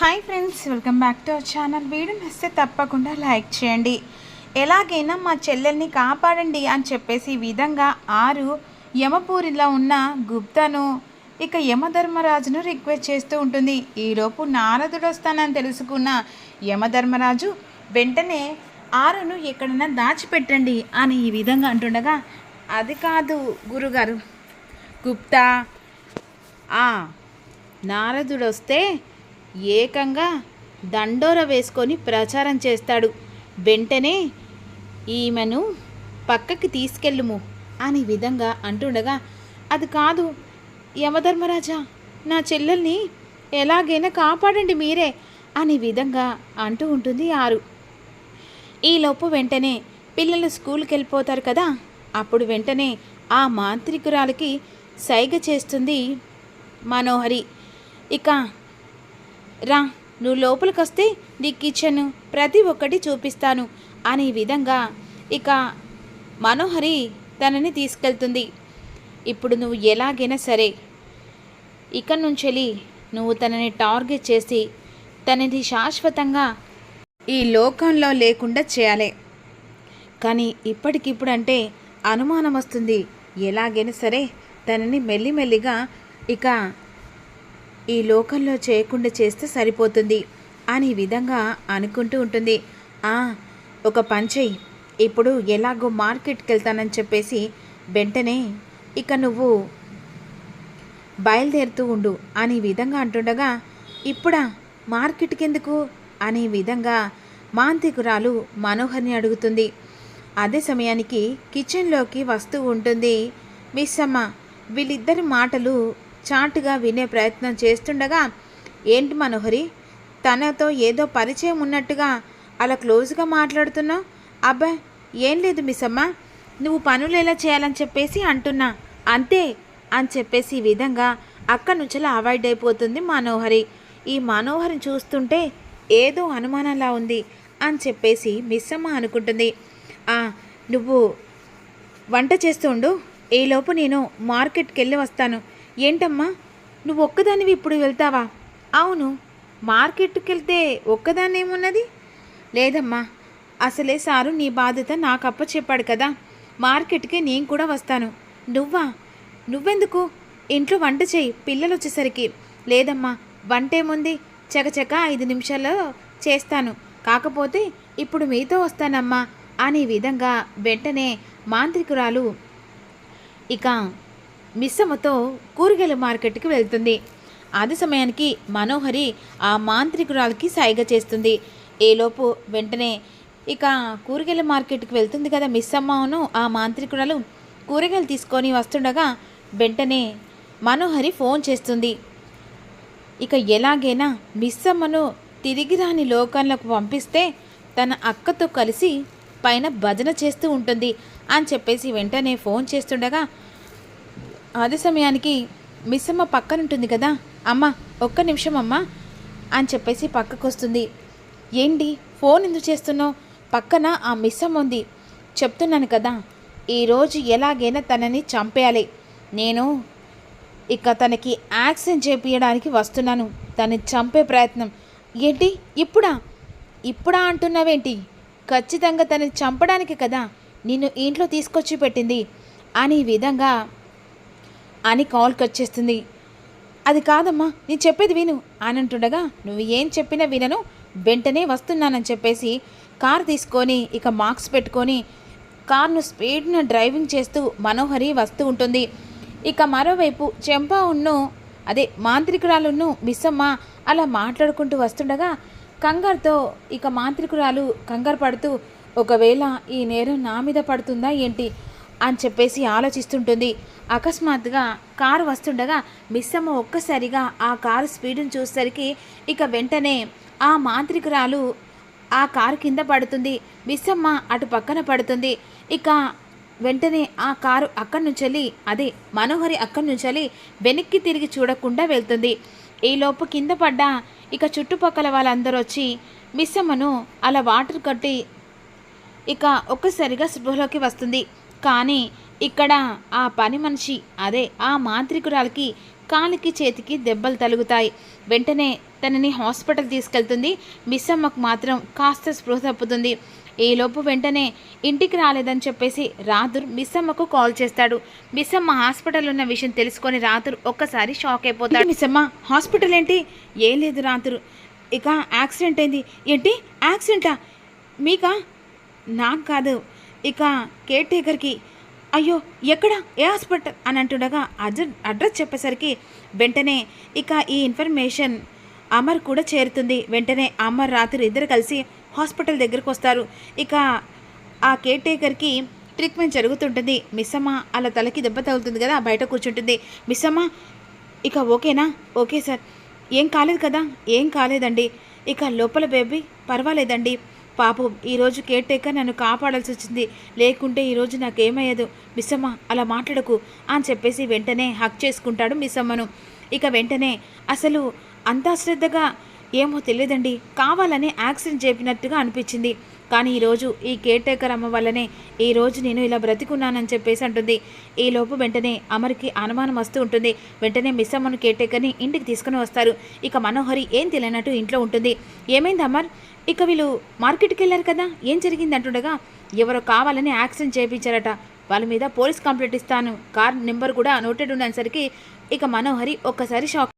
Hi friends welcome back to our channel video నచ్చితే తప్పకుండా like చేయండి. ఎలాగైనా మా చెల్లెల్ని కాపాడండి అని చెప్పేసి ఈ విధంగా ఆరు యమపూరిలో ఉన్న గుప్తాను ఇక యమధర్మరాజును రిక్వెస్ట్ చేస్తూ ఉంటుంది. ఈలోపు నారదుడు వస్తానని తెలుసుకున్న యమధర్మరాజు వెంటనే ఆరును ఎక్కడైనా దాచిపెట్టండి అని ఈ విధంగా అంటుండగా అది కాదు గురుగారు. గుప్తా నారదుడు వస్తే ఏకంగా దండోర వేసుకొని ప్రచారం చేస్తాడు. వెంటనే ఈమెను పక్కకి తీసుకెళ్ళుము అని విధంగా అంటుండగా అది కాదు యమధర్మరాజా నా చెల్లెల్ని ఎలాగైనా కాపాడండి మీరే అని విధంగా అంటూ ఉంటుంది ఆరు. ఈలోపు వెంటనే పిల్లలు స్కూల్కి వెళ్ళిపోతారు కదా అప్పుడు వెంటనే ఆ మాంత్రికురాలకి సైగ చేస్తుంది మనోహరి. ఇక రా నువ్వు లోపలికొస్తే నీ కిచెన్ ప్రతి ఒక్కటి చూపిస్తాను అనే విధంగా ఇక మనోహరి తనని తీసుకెళ్తుంది. ఇప్పుడు నువ్వు ఎలాగైనా సరే ఇక్కడి నుంచి నువ్వు తనని టార్గెట్ చేసి తనని శాశ్వతంగా ఈ లోకంలో లేకుండా చేయాలి. కానీ ఇప్పటికిప్పుడు అంటే అనుమానం వస్తుంది ఎలాగైనా సరే తనని మెల్లిమెల్లిగా ఇక ఈ లోకంలో చేయకుండా చేస్తే సరిపోతుంది అని విధంగా అనుకుంటూ ఉంటుంది. ఆ ఒక పంచెయ్యి ఇప్పుడు ఎలాగో మార్కెట్కి వెళ్తానని చెప్పేసి వెంటనే ఇక నువ్వు బయలుదేరుతూ ఉండు అని విధంగా అంటుండగా ఇప్పుడా? మార్కెట్కి ఎందుకు అనే విధంగా మాంతికురాలు మనోహర్ని అడుగుతుంది. అదే సమయానికి కిచెన్లోకి వస్తూ ఉంటుంది. మిస్ అమ్మ వీళ్ళిద్దరి మాటలు చాటుగా వినే ప్రయత్నం చేస్తుండగా ఏంటి మనోహరి? తనతో ఏదో పరిచయం ఉన్నట్టుగా అలా క్లోజ్గా మాట్లాడుతున్నావు? అబ్బా ఏం లేదు మిస్ అమ్మ నువ్వు పనులు ఎలా చేయాలని చెప్పేసి అంటున్నా. అంతే అని చెప్పేసి ఈ విధంగా అక్కడి నుంచి అవాయిడ్ అయిపోతుంది మనోహరి. ఈ మనోహరిని చూస్తుంటే ఏదో అనుమానంలా ఉంది అని చెప్పేసి మిస్ అమ్మ అనుకుంటుంది నువ్వు వంట చేస్తుండు ఈలోపు నేను మార్కెట్కి వెళ్ళి వస్తాను. ఏంటమ్మా? నువ్వు ఒక్కదానివి ఇప్పుడు వెళ్తావా? అవును మార్కెట్కి వెళ్తే ఒక్కదాన్ని ఏమున్నది లేదమ్మా అసలే సారు నీ బాధ్యత నాకు అప్ప చెప్పాడు కదా. మార్కెట్కి నేను కూడా వస్తాను. నువ్వా? నువ్వెందుకు? ఇంట్లో వంట చేయి పిల్లలు వచ్చేసరికి లేదమ్మా వంట ఏముంది చకచక ఐదు నిమిషాల్లో చేస్తాను. కాకపోతే ఇప్పుడు మీతో వస్తానమ్మా అనే విధంగా వెంటనే మాంత్రికురాలు ఇక మిస్సమ్మతో కూరగాయల మార్కెట్కి వెళ్తుంది. అదే సమయానికి మనోహరి ఆ మాంత్రికురాలకి సైగ చేస్తుంది. ఏలోపు వెంటనే ఇక కూరగాయల మార్కెట్కి వెళ్తుంది కదా మిస్సమ్మను ఆ మాంత్రికురాలు. కూరగాయలు తీసుకొని వస్తుండగా వెంటనే మనోహరి ఫోన్ చేస్తుంది. ఇక ఎలాగైనా మిస్సమ్మను తిరిగి రాని లోకంలోకి పంపిస్తే తన అక్కతో కలిసి పైన భజన చేస్తూ ఉంటుంది అని చెప్పేసి వెంటనే ఫోన్ చేస్తుండగా అదే సమయానికి మిస్సమ్మ పక్కనుంటుంది కదా. అమ్మ ఒక్క నిమిషం అమ్మ అని చెప్పేసి పక్కకు వస్తుంది ఏంటి ఫోన్ ఎందుకు చేస్తున్నావు? పక్కన ఆ మిస్సమ్మ ఉంది. చెప్తున్నాను కదా ఈరోజు ఎలాగైనా తనని చంపేయాలి. నేను ఇక తనకి యాక్సిడెంట్ చేపించడానికి వస్తున్నాను. తనని చంపే ప్రయత్నం. ఏంటి ఇప్పుడా? ఇప్పుడా అంటున్నావేంటి? ఖచ్చితంగా తనని చంపడానికి కదా నిన్ను ఇంట్లో తీసుకొచ్చి పెట్టింది. అని విధంగా అని కాల్ కట్ చేస్తుంది. అది కాదమ్మా నేను చెప్పేది విను. అని అంటుండగా నువ్వు ఏం చెప్పినా వినను. వెంటనే వస్తున్నానని చెప్పేసి కార్ తీసుకొని ఇక మార్క్స్ పెట్టుకొని కార్ను స్పీడ్న డ్రైవింగ్ చేస్తూ మనోహరి వస్తూ ఉంటుంది. ఇక మరోవైపు చెంపా ఉన్ను అదే మాంత్రికురాలును మిస్సమ్మ అలా మాట్లాడుకుంటూ వస్తుండగా కంగారుతో ఇక మాంత్రికురాలు కంగారు పడుతూ ఒకవేళ ఈ నేరం నా మీద పడుతుందా ఏంటి? అని చెప్పేసి ఆలోచిస్తుంటుంది. అకస్మాత్తుగా కారు వస్తుండగా మిస్సమ్మ ఒక్కసారిగా ఆ కారు స్పీడ్ని చూసేసరికి ఇక వెంటనే ఆ మాంత్రికురాలు ఆ కారు కింద పడుతుంది. మిస్సమ్మ అటు పక్కన పడుతుంది. ఇక వెంటనే ఆ కారు అక్కడి నుంచి అదే మనోహరి అక్కడి నుంచి వెనక్కి తిరిగి చూడకుండా వెళ్తుంది. ఈలోపు కింద పడ్డ ఇక చుట్టుపక్కల వాళ్ళందరూ వచ్చి మిస్సమ్మను అలా వాటర్ కట్టి ఇక ఒక్కసారిగా స్పృహలోకి వస్తుంది. కానీ ఇక్కడ ఆ పని మనిషి అదే ఆ మాంత్రికురాలకి కాలికి చేతికి దెబ్బలు తలుగుతాయి వెంటనే తనని హాస్పిటల్ తీసుకెళ్తుంది. మిస్సమ్మకు మాత్రం కాస్త స్పృహ తప్పుతుంది. ఈలోపు వెంటనే ఇంటికి రాలేదని చెప్పేసి రాతుర్ మిస్ అమ్మకు కాల్ చేస్తాడు. మిస్సమ్మ హాస్పిటల్ ఉన్న విషయం తెలుసుకొని రాతుర్ ఒక్కసారి షాక్ అయిపోతాడు. మిస్సమ్మ హాస్పిటల్ ఏంటి? ఏం లేదు రాతురు ఇక యాక్సిడెంట్ అయింది ఏంటి? యాక్సిడెంటా? మీకా? నాకు కాదు. ఇక కేర్ టేకర్కి అయ్యో ఎక్కడ? ఏ హాస్పిటల్? అని అంటుండగా అడ్రస్ అడ్రస్ చెప్పేసరికి వెంటనే ఇక ఈ ఇన్ఫర్మేషన్ అమర్ కూడా చేరుతుంది. వెంటనే అమర్ రాత్రి ఇద్దరు కలిసి హాస్పిటల్ దగ్గరకు వస్తారు. ఇక ఆ కేర్ టేకర్కి ట్రీట్మెంట్ జరుగుతుంటుంది. మిస్సమ్మ అలా తలకి దెబ్బ తగులుతుంది కదా బయట కూర్చుంటుంది. మిస్సమ్మ ఇక ఓకేనా? Okay sir. ఏం కాలేదు కదా? ఏం కాలేదండి. ఇక లోపల బేబీ పర్వాలేదండి. పాపం ఈరోజు కేర్ టేకర్ నన్ను కాపాడాల్సి వచ్చింది. లేకుంటే ఈరోజు నాకేమయ్యదు. మిస్సమ్మ అలా మాట్లాడకు అని చెప్పేసి వెంటనే హక్ చేసుకుంటాడు మిస్సమ్మను. ఇక వెంటనే అసలు అంత శ్రద్ధగా ఏమో తెలియదండి. కావాలని యాక్సిడెంట్ చెప్పినట్టుగా అనిపించింది. కానీ ఈరోజు ఈ కేర్ టేకర్ అమ్మ వల్లనే ఈ రోజు నేను ఇలా బ్రతికున్నానని చెప్పేసి అంటుంది. ఈ లోపు వెంటనే అమర్కి అనుమానం వస్తూ ఉంటుంది. వెంటనే మిస్ అమ్మను కేర్ టేకర్ని ఇంటికి తీసుకుని వస్తారు. ఇక మనోహరి ఏం తెలియనట్టు ఇంట్లో ఉంటుంది. ఏమైంది అమర్? ఇక వీళ్ళు మార్కెట్కి వెళ్ళారు కదా ఏం జరిగింది అంటుండగా ఎవరో కావాలని యాక్సిడెంట్ చేయించారట. వాళ్ళ మీద పోలీస్ కంప్లైంట్ ఇస్తాను. కార్ నెంబర్ కూడా నోటెడ్ ఉన్నసరికి ఇక మనోహరి ఒక్కసారి షాక్